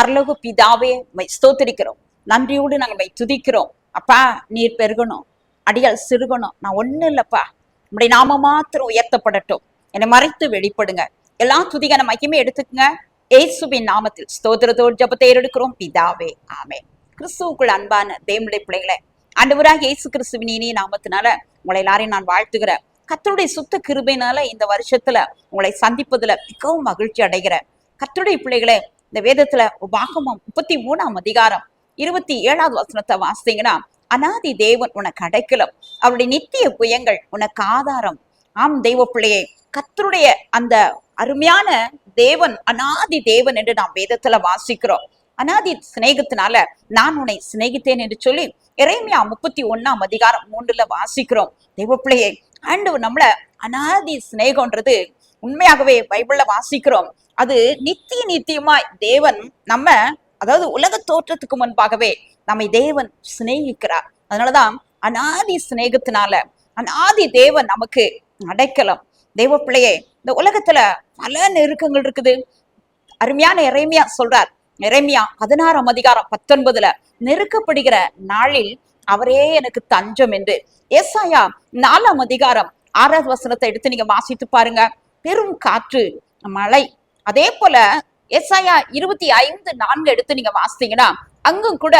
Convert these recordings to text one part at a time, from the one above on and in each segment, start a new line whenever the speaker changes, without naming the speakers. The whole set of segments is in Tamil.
பரலோக பிதாவே மை ஸ்தோத்திரிக்கிறோம். நன்றியோடு நாங்கள் மை துதிக்கிறோம். அப்பா நீர் பெருகணும். அடியால் சிறுகணும். நான் ஒன்றும் இல்லப்பா. நம்முடைய நாம மாத்திரம் உயர்த்தப்படட்டும். என்னை மறைத்து வெளிப்படுங்க. எல்லா துதிகான மகிமே எடுத்துக்கங்க. ஏசுவின் நாமத்தில் ஸ்தோத்திரத்தோடு ஜபத்தை எடுக்கிறோம் பிதாவே ஆமே கிறிஸ்துவுக்குள் அன்பான தேவனுடைய பிள்ளைகளை ஆண்டவராக இயேசு கிறிஸ்துவின் இனிய நாமத்தினால உங்களை எல்லாரையும் நான் வாழ்த்துகிறேன். கத்தருடைய சுத்த கிருபையினால இந்த வருஷத்துல உங்களை சந்திப்பதுல மிகவும் மகிழ்ச்சி அடைகிறேன். கத்தருடைய பிள்ளைகளே இந்த வேதத்துல உபாகமம் முப்பத்தி மூணாம் அதிகாரம் இருபத்தி ஏழாவது வசனத்தை வாசித்தீங்கன்னா அனாதி தேவன் உனக்கு அடைக்கலம் அவருடைய நித்திய புயங்கள் உனக்கு ஆதாரம். ஆம் தெய்வ பிள்ளையே கத்தருடைய அந்த அருமையான தேவன் அனாதி தேவன் என்று நாம் வேதத்துல வாசிக்கிறோம். அனாதி சிநேகத்தினால நான் உன்னை சிநேகித்தேன் என்று சொல்லி இறைமையா முப்பத்தி ஒண்ணாம் அதிகாரம் மூன்றுல வாசிக்கிறோம். தெய்வ பிள்ளையே ஆண்டவர் நம்மள அனாதி சிநேகம்ன்றது உண்மையாகவே பைபிள்ல வாசிக்கிறோம். அது நித்திய நித்தியமா தேவன் நம்ம அதாவது உலக தோற்றத்துக்கு முன்பாகவே நம்மை தேவன் சிநேகிக்கிறார். அதனாலதான் அனாதி சிநேகத்தினால அனாதி தேவன் நமக்கு அடைக்கலம். தெய்வ பிள்ளையே இந்த உலகத்துல பல நெருக்கங்கள் இருக்குது. அருமையான இறைமையா சொல்றார். இறைமையா பதினாறாம் அதிகாரம் பத்தொன்பதுல நெருக்கப்படுகிற நாளில் அவரே எனக்கு தஞ்சம் என்று. ஏசாயா நாலாம் அதிகாரம் ஆறாவது வசனத்தை எடுத்து நீங்க வாசித்து பாருங்க. பெரும் காற்று மழை. அதே போல எஸ்ஐயா இருபத்தி ஐந்து நான்கு எடுத்து நீங்க வாசித்தீங்கன்னா அங்கும் கூட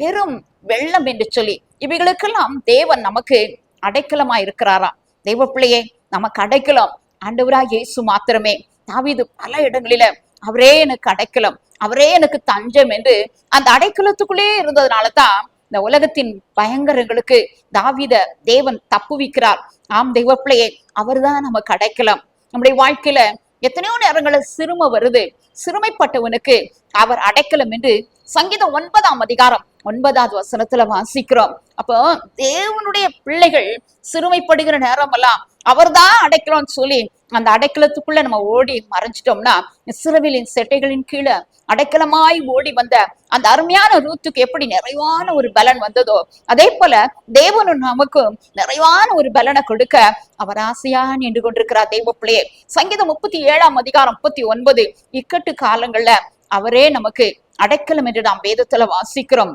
பெரும் வெள்ளம் என்று சொல்லி இவைகளுக்கெல்லாம் தேவன் நமக்கு அடைக்கலமா இருக்கிறாராம். தெய்வ பிள்ளையே நமக்கு அடைக்கலம். ஆண்டவராக இயேசு மாத்திரமே. தாவிது பல இடங்களில அவரே எனக்கு அடைக்கலம் அவரே எனக்கு தஞ்சம் என்று அந்த அடைக்கலத்துக்குள்ளே இருந்ததுனால தான் இந்த உலகத்தின் பயங்கரங்களுக்கு தாவீத தேவன் தப்புவிக்கிறார் ஆம் தெய்வ பிள்ளையே அவர்தான் நமக்கு அடைக்கலம். நம்முடைய வாழ்க்கையில எத்தனையோ நேரங்களில் சிறுமை வருது. சிறுமைப்பட்டவனுக்கு அவர் அடைக்கலம் என்று சங்கீதம் ஒன்பதாம் அதிகாரம் ஒன்பதாவது வசனத்துல வாசிக்கிறோம். அப்போ தேவனுடைய பிள்ளைகள் சிறுமைப்படுகிற நேரம் எல்லாம் அவர்தான் அடைக்கலாம்னு சொல்லி அந்த அடைக்கலத்துக்குள்ள நம்ம ஓடி மறைஞ்சிட்டோம்னா சிறவிலின் செட்டைகளின் கீழே அடைக்கலமாய் ஓடி வந்த அந்த அருமையான ரூத்துக்கு எப்படி நிறைவான ஒரு பலன் வந்ததோ அதே போல தேவனும் நமக்கு நிறைவான ஒரு பலனை கொடுக்க அவர் ஆசையா நின்று கொண்டிருக்கிறார். தெய்வ பிள்ளையே சங்கீதம் முப்பத்தி ஏழாம் அதிகாரம் முப்பத்தி ஒன்பது இக்கட்டு காலங்கள்ல அவரே நமக்கு அடைக்கலம் என்று நாம் வேதத்துல வாசிக்கிறோம்.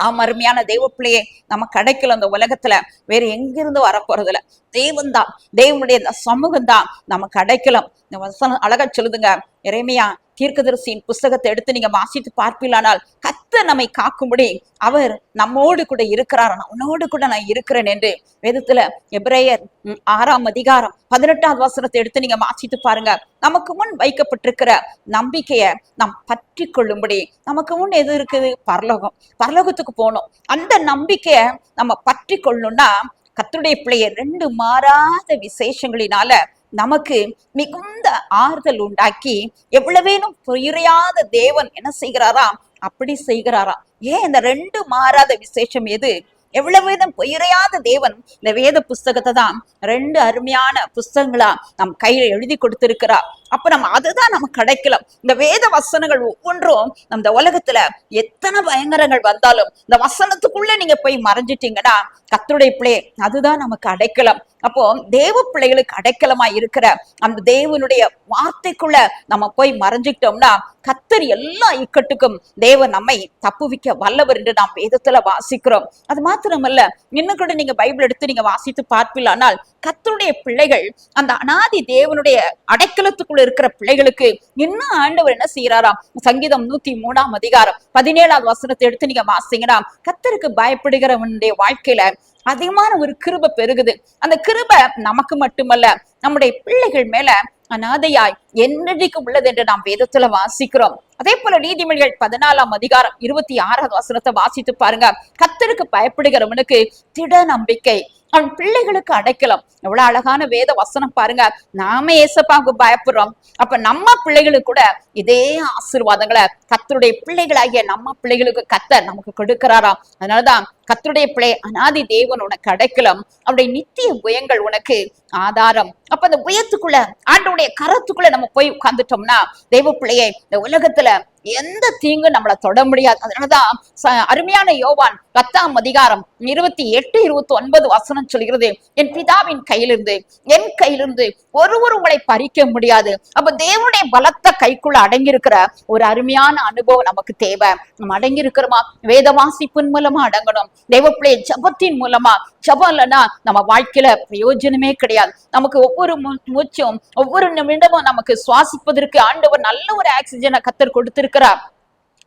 ஆம் அருமையான தெய்வ பிள்ளையே நம்ம கிடைக்கல அந்த உலகத்துல வேற எங்கிருந்து வரப்போறதுல தேவன் தான் தேவனுடைய சமூகம் தான் நம்ம அடைக்கலம் இந்த வசனம் அழகா சொல்லுதுங்க. இறைமையா தீர்க்கதரிசியின் புஸ்தகத்தை எடுத்து நீங்க வாசித்து பார்ப்பீங்களானால் கர்த்தர் நம்மை காக்கும்படி அவர் நம்மோடு கூட இருக்கிறார். உன்னோடு கூட நான் இருக்கிறேன் என்று வேதத்துல எப்ரேயர் ஆறாம் அதிகாரம் பதினெட்டாவது வசனத்தை எடுத்து நீங்க வாசித்து பாருங்க. நமக்கு முன் வைக்கப்பட்டிருக்கிற நம்பிக்கைய நாம் பற்றி கொள்ளும்படி நமக்கு முன் எது இருக்குது? பரலோகம். பரலோகத்துக்கு போகணும். அந்த நம்பிக்கைய நம்ம பற்றி கொள்ளணும்னா கத்துடைய பிள்ளைய ரெண்டு மாறாத விசேஷங்களினால நமக்கு மிகுந்த ஆறுதல் உண்டாக்கி எவ்வளவேனும் புரியாத தேவன் என்ன செய்கிறாராம் அப்படி செய்கிறாரா? ஏன் இந்த ரெண்டு மாறாத விசேஷம் எது? எவ்வளவேனும் பொய்யாத தேவன் இந்த வேத புஸ்தகத்தை தான் ரெண்டு அருமையான புஸ்தகங்களா நம் கையில எழுதி கொடுத்திருக்கிறா. அப்ப நம்ம அதுதான் நமக்கு கிடைக்கலாம். இந்த வேத வசனங்கள் ஒவ்வொன்றும் நம்ம உலகத்துல எத்தனை பயங்கரங்கள் வந்தாலும் இந்த வசனத்துக்குள்ள நீங்க போய் மறைஞ்சிட்டீங்கன்னா கத்துடைய பிள்ளை அதுதான் நமக்கு அடைக்கலம். அப்போ தேவ பிள்ளைகளுக்கு அடைக்கலமா இருக்கிற அந்த தேவனுடைய வார்த்தைக்குள்ள நம்ம போய் மறைஞ்சுக்கிட்டோம்னா கத்தர் எல்லா இக்கட்டுக்கும் தேவன் நம்மை தப்புவிக்க வல்லவர் என்று நாம் வேதத்துல வாசிக்கிறோம். அது மாத்திரமல்ல இன்னும் கூட நீங்க பைபிள் எடுத்து நீங்க வாசித்து பார்ப்பில்லானால் கத்தருடைய பிள்ளைகள் அந்த அனாதி தேவனுடைய அடைக்கலத்துக்குள்ள இருக்கிற பிள்ளைகளுக்கு இன்னும் ஆண்டவர் என்ன செய்யறாராம் சங்கீதம் நூத்தி மூணாம் அதிகாரம் பதினேழாவது வசனத்தை எடுத்து நீங்க வாசிங்கன்னா கத்தருக்கு பயப்படுகிறவனுடைய வாழ்க்கையில அதிகமான ஒரு கிருபை பெருகுது. அந்த கிருபை நமக்கு மட்டுமல்ல நம்முடைய பிள்ளைகள் மேல அனாதையாய் என்னடிக்கு உள்ளது என்று நாம் வேதத்துல வாசிக்கிறோம். அதே போல நீதிமொழிகள் பதினாலாம் அதிகாரம் இருபத்தி ஆறாவது வசனத்தை வாசித்து பாருங்க. கத்தருக்கு பயப்படுகிறவனுக்கு திட நம்பிக்கை அவன் பிள்ளைகளுக்கு அடைக்கலாம். எவ்வளவு அழகான வேத வசனம் பாருங்க. நாம ஏசப்பாவுக்கு பயப்படுறோம். அப்ப நம்ம பிள்ளைகளுக்கு கூட இதே ஆசீர்வாதங்களை கத்தருடைய பிள்ளைகளாகிய நம்ம பிள்ளைகளுக்கு கத்த நமக்கு கொடுக்கிறாராம். அதனாலதான் கத்தருடைய பிள்ளை அனாதி தேவன் உனக்கு அடைக்கலம். அவருடைய நித்திய புயங்கள் உனக்கு ஆதாரம். அப்ப அந்த புயத்துக்குள்ள ஆண்டவுடைய கரத்துக்குள்ள நம்ம போய் உட்கார்ந்துட்டோம்னா தெய்வ பிள்ளையை இந்த உலகத்துல எந்த தீங்கும் நம்மளை தொட முடியாது. அதனாலதான் அருமையான யோவான் பத்தாம் அதிகாரம் இருபத்தி எட்டு இருபத்தி ஒன்பது வசனம் சொல்கிறது என் பிதாவின் கையிலிருந்து என் கையிலிருந்து ஒருவர் உங்களை பறிக்க முடியாது. அப்ப தேவனுடைய பலத்த கைக்குள்ள அடங்கியிருக்கிற ஒரு அருமையான அனுபவம் நமக்கு தேவை. நம்ம அடங்கி இருக்கிறோமா வேத வாசிப்பின் மூலமா அடங்கணும். தேவப்பிள்ளை ஜபத்தின் மூலமா. ஜபம் இல்லைன்னா நம்ம வாழ்க்கையில பிரயோஜனமே கிடையாது. நமக்கு ஒவ்வொரு மூச்சும் ஒவ்வொரு நிமிடமும் நமக்கு சுவாசிப்பதற்கு ஆண்டவர் நல்ல ஒரு ஆக்சிஜனை கத்தர் கொடுத்திருக்கிறார்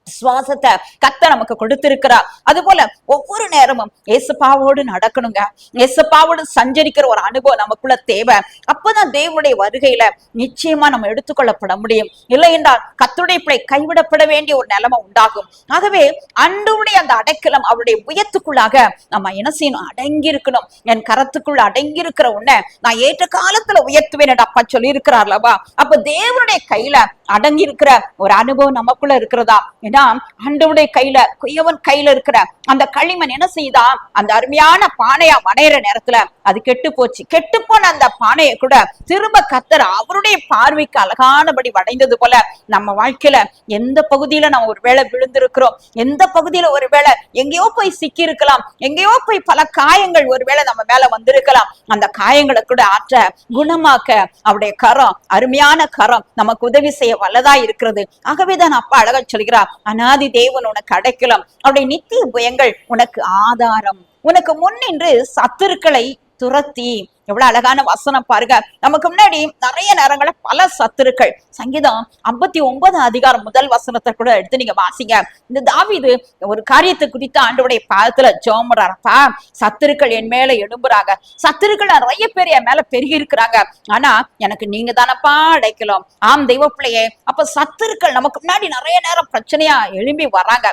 சுவாசத்தை கத்த நமக்கு கொடுத்திருக்கிறார். அது போல ஒவ்வொரு நேரமும் ஏசப்பாவோடு நடக்கணுங்க. ஏசப்பாவோடு சஞ்சரிக்கிற ஒரு அனுபவம் நமக்குள்ள தேவை. அப்பதான் தேவனுடைய வருகையில நிச்சயமா நம்ம எடுத்துக்கொள்ளப்பட முடியும். இல்லை என்றால் கத்துடைய பிள்ளை கைவிடப்பட வேண்டிய ஒரு நிலைமை உண்டாகும். ஆகவே அன்றுடைய அந்த அடைக்கலம் அவருடைய உயத்துக்குள்ளாக நம்ம என்ன செய்யணும்? அடங்கி இருக்கணும் என் கரத்துக்குள்ள அடங்கி இருக்கிற உன்னை நான் ஏற்ற காலத்துல உயர்த்துவேன் அப்பா சொல்லி இருக்கிறார்லவா அப்ப தேவனுடைய கையில அடங்கி இருக்கிற ஒரு அனுபவம் நமக்குள்ள இருக்கிறதா? அப்படின்னா அண்டவுடைய கையில குயவன் கையில இருக்கிற அந்த களிமண் என்ன செய்தான்? அந்த அருமையான பானையா வடையிற நேரத்துல அது கெட்டு போச்சு கெட்டு போன அந்த பானையை கூட திரும்ப கத்தர் அவருடைய பார்வைக்கு அழகானபடி வடைந்தது போல நம்ம வாழ்க்கையில எந்த பகுதியில நம்ம ஒருவேளை விழுந்திருக்கிறோம்? எந்த பகுதியில ஒருவேளை எங்கேயோ போய் சிக்கி இருக்கலாம் எங்கேயோ போய் பல காயங்கள் ஒருவேளை நம்ம மேல வந்திருக்கலாம். அந்த காயங்களை கூட ஆற்ற குணமாக்க அவருடைய கரம் அருமையான கரம் நமக்கு உதவி செய்ய வல்லதா இருக்கிறது. ஆகவேதான் அப்பா அழகா சொல்கிறார் அனாதி தேவன் உனக்கு அடைக்கலம். அவருடைய நித்திய புயங்கள் உனக்கு ஆதாரம். உனக்கு முன்னின்று சத்துருக்களை துரத்தி எவ்வளவு அழகான வசனம் பாருங்க. நமக்கு முன்னாடி நிறைய நேரங்களில் பல சத்துருக்கள். சங்கீதம் ஐம்பத்தி ஒன்பது அதிகாரம் முதல் வசனத்தை கூட எடுத்து நீங்க வாசிங்க. இந்த தாவிது ஒரு காரியத்தை குறித்து ஆண்டுடைய பாதத்துல ஜோமறாரப்பா சத்துருக்கள் என் மேல எழும்புறாங்க. சத்துருக்கள் நிறைய பேர் என் மேல பெருகி இருக்கிறாங்க. ஆனா எனக்கு நீங்க தானப்பா அடைக்கலாம். ஆம் தெய்வ பிள்ளையே. அப்ப சத்துருக்கள் நமக்கு முன்னாடி நிறைய நேரம் பிரச்சனையா எழும்பி வராங்க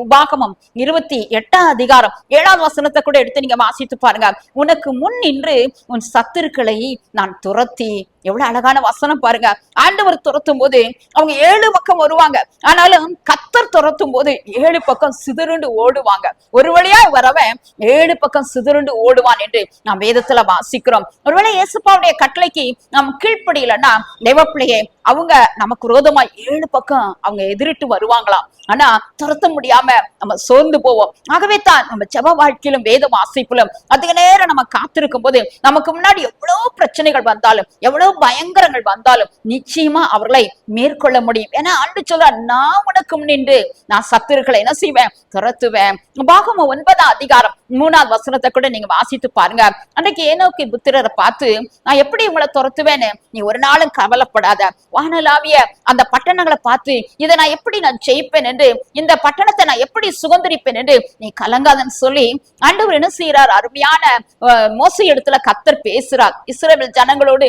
உபாகமம் இருபத்தி எட்டாம் அதிகாரம் ஏழாவது வசனத்தை கூட எடுத்து நீங்க வாசித்து பாருங்க. உனக்கு முன் நின்று உன் சத்துருக்களை நான் துரத்தி எவ்வளவு அழகான வசனம் பாருங்க. ஆண்டவர் துரத்தும் போது அவங்க ஏழு பக்கம் வருவாங்க. ஆனாலும் கத்தர் துரத்தும் போது ஏழு பக்கம் சிதறுண்டு ஓடுவாங்க. ஒரு வழியா வரவன் ஏழு பக்கம் சிதறுண்டு ஓடுவான் என்று நாம் வேதத்துல வாசிக்கிறோம். ஒருவேளை இயேசுப்பாவுடைய கட்டளைக்கு நாம் கீழ்ப்படியலன்னா தேவப்பிள்ளையே அவங்க நமக்கு விரோதமா ஏழு பக்கம் அவங்க எதிரிட்டு வருவாங்களாம் ஆனா துரத்த முடியாம நம்ம சோர்ந்து போவோம். ஆகவே தான் நம்ம ஜெப வாழ்க்கையிலும் வேத வாசிப்பிலும் அதிக நேரம் நம்ம காத்திருக்கும் போது நமக்கு முன்னாடி எவ்வளவு பிரச்சனைகள் வந்தாலும் எவ்வளவு பயங்கரங்கள் வந்தாலும் நிச்சயமா அவர்களை மேற்கொள்ள முடியும். ஏன்னா அன்று சொல்ற நான் உனக்கு நின்று நான் சத்துருக்களை என்ன செய்வேன்? துரத்துவேன். பாகம ஒன்பதாம் அதிகாரம் மூணாவது வசனத்தை கூட நீங்க வாசித்து பாருங்க. அன்றைக்கு ஏனோக்கி புத்திரரை பார்த்து நான் எப்படி உங்களை துரத்துவேன்னு? நீ ஒரு நாளும் கவலைப்படாத. வானலாவிய அந்த பட்டணங்களை பார்த்து இதை நான் எப்படி நான் ஜெயிப்பேன் என்று இந்த பட்டணத்தை நான் எப்படி சுதந்திரிப்பேன் என்று நீ கலங்காதன்னு சொல்லி ஆண்டவர் என்ன செய்யறார் அருமையான மோசி இடத்துல கத்தர் பேசுறார். இஸ்ரேல் ஜனங்களோடு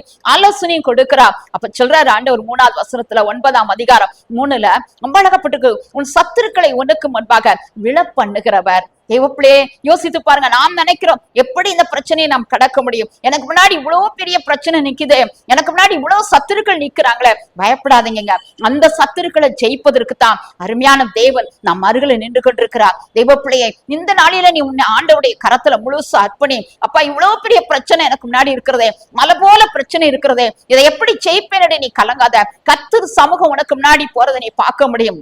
ஆலோசனையும் கொடுக்கிறார் அப்ப சொல்றாரு ஆண்டவர் மூணாவது வசனத்துல ஒன்பதாம் அதிகாரம் மூணுல ரொம்ப அழகப்பட்டிருக்கு உன் சத்துருக்களை உனக்கு முன்பாக விழ பண்ணுகிறவர் தேவப்பிள்ளையே யோசித்து பாருங்க. நாம் நினைக்கிறோம் எப்படி இந்த பிரச்சனையை நாம் கடக்க முடியும்? எனக்கு முன்னாடி இவ்வளவு பெரிய பிரச்சனை நிக்குது. எனக்கு முன்னாடி இவ்வளவு சத்துருக்கள் நிக்கிறாங்களே. பயப்படாதீங்க அந்த சத்துருக்களை ஜெயிப்பதற்கு தான் அருமையான தேவன் நம் அருகில நின்று கொண்டிருக்கிறார். தேவப்பிள்ளையை இந்த நாளில நீ உன்னை ஆண்டவுடைய கரத்துல முழுசா அர்ப்பணி. அப்பா இவ்வளவு பெரிய பிரச்சனை எனக்கு முன்னாடி இருக்கிறதே. மலை போல பிரச்சனை இருக்கிறதே. இதை எப்படி ஜெயிப்பேனடி நீ கலங்காத. கத்து சமூகம் உனக்கு முன்னாடி போறதை நீ பார்க்க முடியும்.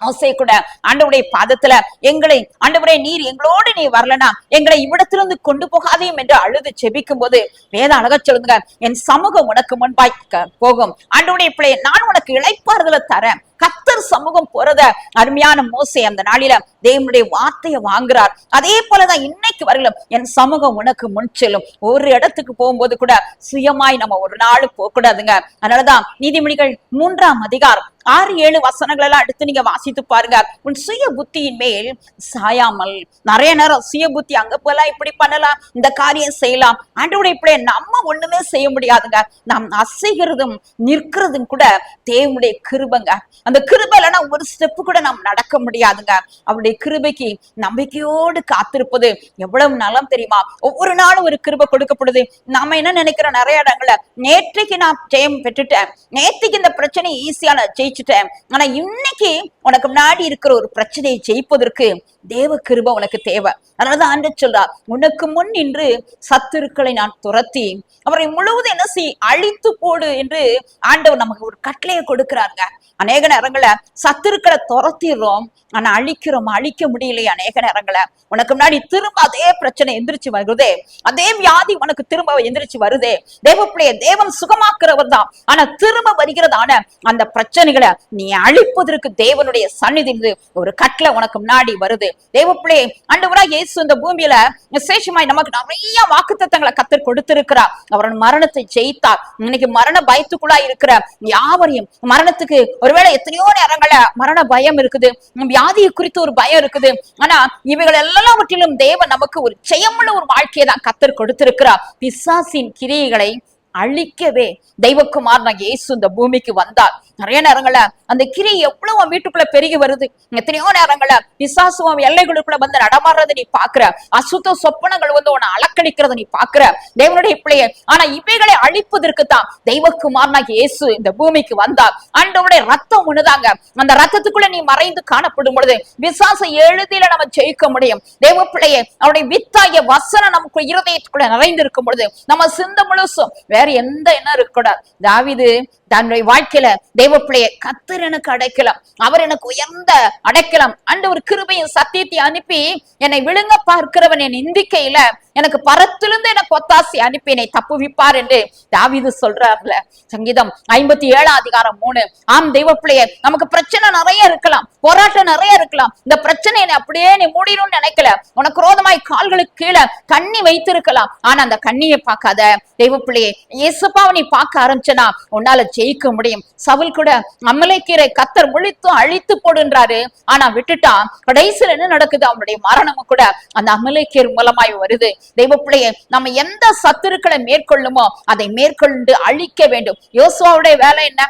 மோசே கூட ஆண்டவுடைய பாதத்துல எங்களை ஆண்டவரே நீர் எங்களோடு நீ வரலனா எங்களை இவ்விடத்திலிருந்து கொண்டு போகாதையும் என்று அழுது செபிக்கும் போது வேத அழகா சொல்லுங்க என் சமூகம் உனக்கு முன்பாய் போகும். ஆண்டவுடைய பிள்ளையை நான் உனக்கு இளைப்பாறுதல தரேன். கத்தர் சமூகம் போறத அருமையான மோசை அந்த நாளில தேவனுடைய வார்த்தையை வாங்குறார். அதே போலதான் இன்னைக்கு வரலும் என் சமூகம் உனக்கு முன் செல்லும். ஒரு இடத்துக்கு போகும்போது கூட சுயமாய் நம்ம ஒரு நாள் போக கூடாதுங்க அதனாலதான் நீதிமொழிகள் மூன்றாம் அதிகாரம் ஆறு ஏழு வசனங்கள் எல்லாம் எடுத்து நீங்க வாசித்து பாருங்க. உன் சுய புத்தியின் மேல் சாயாமல். நிறைய நேரம் சுய புத்தி அங்க போலாம் இப்படி பண்ணலாம் இந்த காரியம் செய்யலாம். ஆண்டோட இப்படி நம்ம ஒண்ணுமே செய்ய முடியாதுங்க. நாம் அசைகிறதும் நிற்கிறதும் கூட தேவனுடைய கிருபங்க. அந்த கிருபை ஒரு ஸ்டெப்பு கூட நாம் நடக்க முடியாதுங்க. அவருடைய கிருபைக்கு நம்பிக்கையோடு காத்திருப்பது எவ்வளவு நலம் தெரியுமா? ஒவ்வொரு நாளும் ஒரு கிருபை கொடுக்கப்படுது. நாம என்ன நினைக்கிறோம்? நிறைய இடங்கள்ல நேற்றைக்கு நான் ஜெயம் பெற்றுட்டேன். நேற்றுக்கு இந்த பிரச்சனையை ஈஸியா நான் ஜெயிச்சுட்டேன். ஆனா இன்னைக்கு உனக்கு முன்னாடி இருக்கிற ஒரு பிரச்சனையை ஜெயிப்பதற்கு தேவ கிருபை உனக்கு தேவை. அதனாலதான் ஆண்டு சொல்றா உனக்கு முன் நின்று சத்துருக்களை நான் துரத்தி அவரை முழுவதும் என்ன செய் அழித்து போடு என்று ஆண்டவர் நமக்கு ஒரு கட்டளையை கொடுக்கிறாருங்க. அநேக நேரங்கள சத்துருக்களை துரத்திடுறோம். ஆனா அழிக்கிறோம்? அழிக்க முடியலையே? அநேக நேரங்கள. உனக்கு முன்னாடி திரும்ப அதே பிரச்சனை எந்திரிச்சு வருதே. அதே வியாதி உனக்கு திரும்ப எந்திரிச்சு வருதே. தேவப்பிள்ளைய தேவன் சுகமாக்குறவர் தான். ஆனா திரும்ப வருகிறதான அந்த பிரச்சனைகளை நீ அழிப்பதற்கு தேவனுடைய சந்நிதி ஒரு கட்டில உனக்கு முன்னாடி வருது. தேவப்பிள்ளையே அண்டவரா இயேசு இந்த பூமியில விசேஷமாய் நமக்கு நிறைய வாக்குத்தத்தங்களை கத்தர் கொடுத்திருக்கிறார். அவரன் மரணத்தை ஜெயித்தார். இன்னைக்கு மரண பயத்துக்குள்ளா இருக்கிற யாவரையும் மரணத்துக்கு ஒருவேளை எத்தனையோ நேரங்கள மரண பயம் இருக்குது. வியாதியை குறித்து ஒரு பயம் இருக்குது. ஆனா இவைகள் எல்லாவற்றிலும் தேவன் நமக்கு ஒரு ஜெயமுள்ள ஒரு வாழ்க்கையை தான் கத்தர் கொடுத்திருக்கிறார். பிசாசின் கிரியைகளை அழிக்கவே தெய்வக்குமார் நான் இயேசு இந்த பூமிக்கு வந்தார். நிறைய நேரங்கள அந்த கிரி எவ்வளவு அவன் வீட்டுக்குள்ள பெருகி வருது? எத்தனையோ நேரங்கள பிசாசு அவன் எல்லைகளுக்குள்ள வந்து நடமாடுறத நீ பாக்குற. அசுத்த சொப்பனங்கள் வந்து உன்னை அலக்கடிக்கிறத நீ பாக்குற. தேவனுடைய பிள்ளைய ஆனா இவைகளை அழிப்பதற்கு தான் தெய்வக்குமார் இயேசு இந்த பூமிக்கு வந்தார். ஆண்டவருடைய ரத்தம் ஒண்ணுதாங்க அந்த ரத்தத்துக்குள்ள நீ மறைந்து காணப்படும் பொழுது விசாச எழுதியில நம்ம ஜெயிக்க முடியும். தேவ பிள்ளையே அவருடைய வித்தாகிய வசனம் நமக்கு இருதயத்துக்குள்ள நிறைந்து இருக்கும் பொழுது நம்ம சிந்த முழுசும் வேற எந்த எண்ணம் இருக்கக்கூடாது. தாவிது தன்னுடைய வாழ்க்கையில தேவ பிள்ளைய கத்தர் எனக்கு அடைக்கலாம். அவர் எனக்கு உயர்ந்த அடைக்கலாம். அண்டு ஒரு கிருபையும் சத்தியத்தை அனுப்பி என்னை விழுங்க பார்க்கிறவன் என் இந்திக்கையில எனக்கு பரத்திலிருந்து எனக்கு ஒத்தாசி அனுப்பி என்னை தப்புவிப்பார் என்று தாவிது சொல்றாருல. சங்கீதம் ஐம்பத்தி ஏழாம் அதிகாரம் மூணு. ஆம் தெய்வ பிள்ளைய நமக்கு பிரச்சனை நிறைய இருக்கலாம். போராட்டம் நிறைய இருக்கலாம். இந்த பிரச்சனை என்னை அப்படியே நீ மூடிடும் நினைக்கல. உனக்கு ரோதமாய் கால்களுக்கு கீழே கண்ணி வைத்திருக்கலாம். ஆனா அந்த கண்ணியை பார்க்காத தெய்வப்பிள்ளையே இயேசுப்பாவை நீ பார்க்க ஆரம்பிச்சனா உன்னால ஜெயிக்க முடியும். சவுல் கூட அமலைக்கீரை கத்தர் முழித்தும் அழித்து போடுன்றாரு. ஆனா விட்டுட்டான் கடைசியில் என்ன நடக்குது? அவனுடைய மரணமும் கூட அந்த அமலைக்கீர் மூலமாய் வருது. தெய்வ பிள்ளையை நம்ம எந்த சத்துருக்களை மேற்கொள்ளுமோ அதை மேற்கொண்டு அழிக்க வேண்டும். யோசுவாவுடைய வேலை என்ன?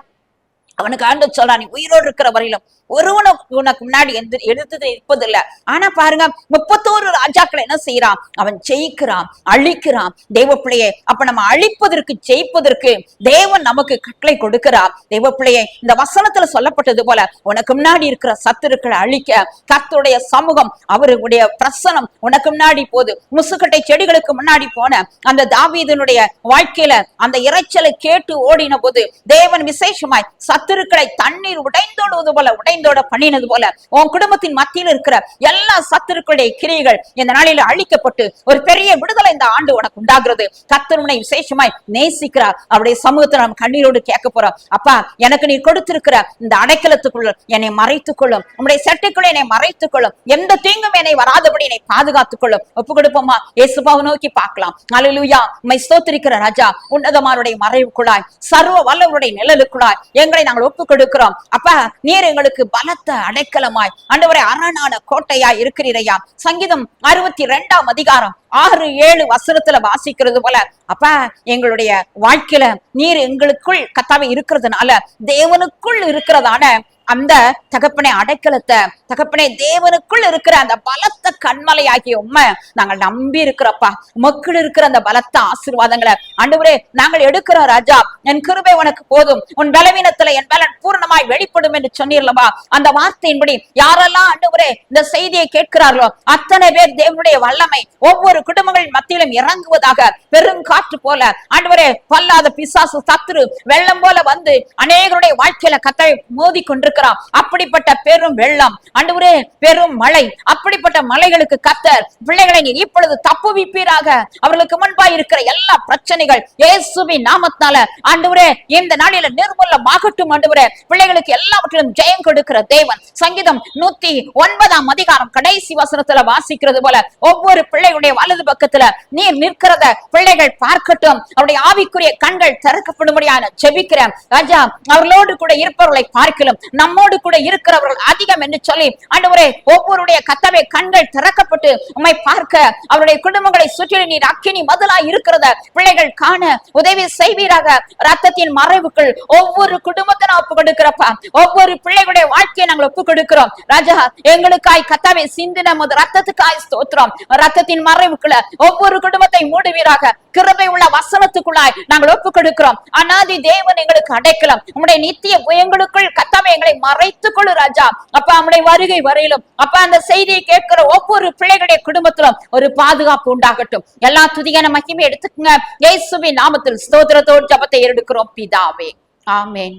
அவனுக்கு ஆண்டு சொல்றான் நீ உயிரோடு இருக்கிற வரையிலும் ஒருவனும் உனக்கு முன்னாடி எந்த எடுத்தது இருப்பதில்லை. ஆனா பாருங்க முப்பத்தோரு ராஜாக்கள் என்ன செய்யறான் அவன் ஜெயிக்கிறான் அழிக்கிறான். தெய்வ பிள்ளையை அப்ப நம்ம அழிப்பதற்கு ஜெயிப்பதற்கு தேவன் நமக்கு கட்டளை கொடுக்கிறார். தெய்வ பிள்ளையை இந்த வசனத்துல சொல்லப்பட்டது போல உனக்கு முன்னாடி இருக்கிற சத்துருக்களை அழிக்க கத்துடைய சமூகம் அவருடைய பிரசனம் உனக்கு முன்னாடி போது முசுக்கட்டை செடிகளுக்கு முன்னாடி போன அந்த தாவீதனுடைய வாழ்க்கையில அந்த இறைச்சலை கேட்டு ஓடின போது தேவன் விசேஷமாய் சத்துருக்களை தண்ணீர் உடைந்தோடுவது போல உடை உடைந்தோட பண்ணினது போல உன் குடும்பத்தின் மத்தியில் இருக்கிற எல்லா சத்துருக்களுடைய கிரியைகள் இந்த நாளில் அழிக்கப்பட்டு ஒரு பெரிய விடுதலை இந்த ஆண்டு உனக்கு உண்டாகிறது. கத்தருனை விசேஷமாய் நேசிக்கிறார். அவருடைய சமூகத்தை நாம் கண்ணீரோடு கேட்க போறோம். அப்பா எனக்கு நீ கொடுத்திருக்கிற இந்த அடைக்கலத்துக்குள்ள என்னை மறைத்துக் கொள்ளும். உங்களுடைய சட்டைக்குள்ள என்னை மறைத்துக் கொள்ளும். எந்த தீங்கும் என்னை வராதபடி என்னை பாதுகாத்துக் கொள்ளும். ஒப்பு கொடுப்போமா இயேசுபாவை நோக்கி பார்க்கலாம். அலலுயா உண்மை ஸ்தோத்திரிக்கிற ராஜா உன்னதமானுடைய மறைவுக்குள்ளாய் சர்வ வல்லவருடைய நிழலுக்குள்ளாய் எங்களை நாங்கள் ஒப்பு கொடுக்கிறோம் அப்பா நீர் எங்களுக்கு பலத்த அடைக்கலமாய் ஆண்டவரே அரணான கோட்டையாய் இருக்கிறீரையா? சங்கீதம் அறுபத்தி ரெண்டாம் அதிகாரம் ஆறு ஏழு வசனத்துல வாசிக்கிறது போல அப்ப எங்களுடைய வாழ்க்கையில நீர் எங்களுக்குள் கத்தாவே இருக்கிறதுனால தேவனுக்குள் இருக்கிறதான அந்த தகப்பனை அடைக்கலத்தை தகப்பனை தேவனுக்குள் இருக்கிற அந்த பலத்த கண்மலை ஆகிய உண்மை நாங்கள் நம்பி இருக்கிறப்பா. மக்கள் இருக்கிற அந்த பலத்த ஆசீர்வாதங்களை. ஆண்டவரே நாங்கள் எடுக்கிறோம் ராஜா என் கிருபை உனக்கு போதும். உன் பலவீனத்துல என் பலன் பூர்ணமாய் வெளிப்படும் என்று சொன்னீர்களவா அந்த வார்த்தையின்படி யாரெல்லாம் ஆண்டவரே இந்த செய்தியை கேட்கிறார்களோ அத்தனை பேர் தேவனுடைய வல்லமை ஒவ்வொரு குடும்பங்களின் மத்தியிலும் இறங்குவதாக பெருங்காற்று போல. ஆண்டவரே பல்லாத பிசாசு சத்துரு வெள்ளம் போல வந்து அநேகருடைய வாழ்க்கையில கத்தை மோதி இருக்கிறான் அப்படிப்பட்ட பெரும் வெள்ளம் ஆண்டவரே பெரும் மழை. அப்படிப்பட்ட மலைகளுக்கு கத்தர் பிள்ளைகளை நீர் இப்பொழுது தப்புவிப்பீராக. அவர்களுக்கு முன்பாய் இருக்கிற எல்லா பிரச்சனைகள் இயேசுவின் நாமத்தால ஆண்டவரே இந்த நாளில நிர்மூலமாகட்டும் ஆண்டவரே பிள்ளைகளுக்கு எல்லாவற்றிலும் ஜெயம் கொடுக்கிற தேவன். சங்கீதம் நூத்தி ஒன்பதாம் அதிகாரம் கடைசி வசனத்துல வாசிக்கிறது போல ஒவ்வொரு பிள்ளைகளுடைய வலது பக்கத்துல நீர் நிற்கிறத பிள்ளைகள் பார்க்கட்டும். அவருடைய ஆவிக்குரிய கண்கள் திறக்கப்படும்படியான ஜெபிக்கிறேன். ராஜா அவர்களோடு கூட இருப்பவர்களை பார்க்கலாம். நம்மோடு கூட இருக்கிறவர்கள் அதிகம் என்று சொல்லி ஆண்டவரே ஒவ்வொருடைய கத்தவை கண்கள் திறக்கப்பட்டு உம்மை பார்க்க அவருடைய குடும்பங்களை சுற்றி நீர் அக்கினி மதுலா இருக்கிறத பிள்ளைகள் காண உதவி செய்வீராக. ரத்தத்தின் மறைவுக்குள் ஒவ்வொரு குடும்பத்தை நான் ஒப்பு கொடுக்கிறப்பா. ஒவ்வொரு பிள்ளைகளுடைய வாழ்க்கையை நாங்கள் ஒப்பு கொடுக்கிறோம். ராஜா எங்களுக்காய் கத்தாவை சிந்தின முது ரத்தத்துக்காய் ஸ்தோத்திரம். ரத்தத்தின் மறைவுக்குள்ள ஒவ்வொரு குடும்பத்தை மூடுவீராக. கிருபை உள்ள வசனத்துக்குள்ளாய் நாங்கள் ஒப்பு கொடுக்கிறோம். அனாதி தேவன் எங்களுக்கு அடைக்கலாம். உங்களுடைய நித்திய எங்களுக்குள் கத்தாவை எங்களை மறைத்துக் கொள்ளு ராஜா. அப்ப அவனுடைய வருகை வரையிலும் அப்ப அந்த செய்தியை கேட்கிற ஒவ்வொரு பிள்ளைகளுடைய குடும்பத்திலும் ஒரு பாதுகாப்பு உண்டாகட்டும். எல்லா துதியான மகிமை எடுத்துக்கங்க. இயேசுவின் நாமத்தில் ஸ்தோத்திரத்தோடு ஜபத்தை எடுக்கிறோம் பிதாவே. ஆமேன்.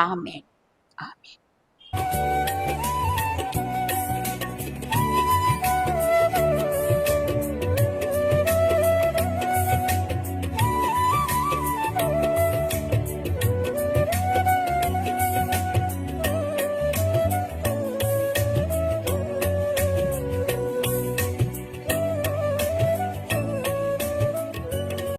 ஆமேன். ஆமேன்.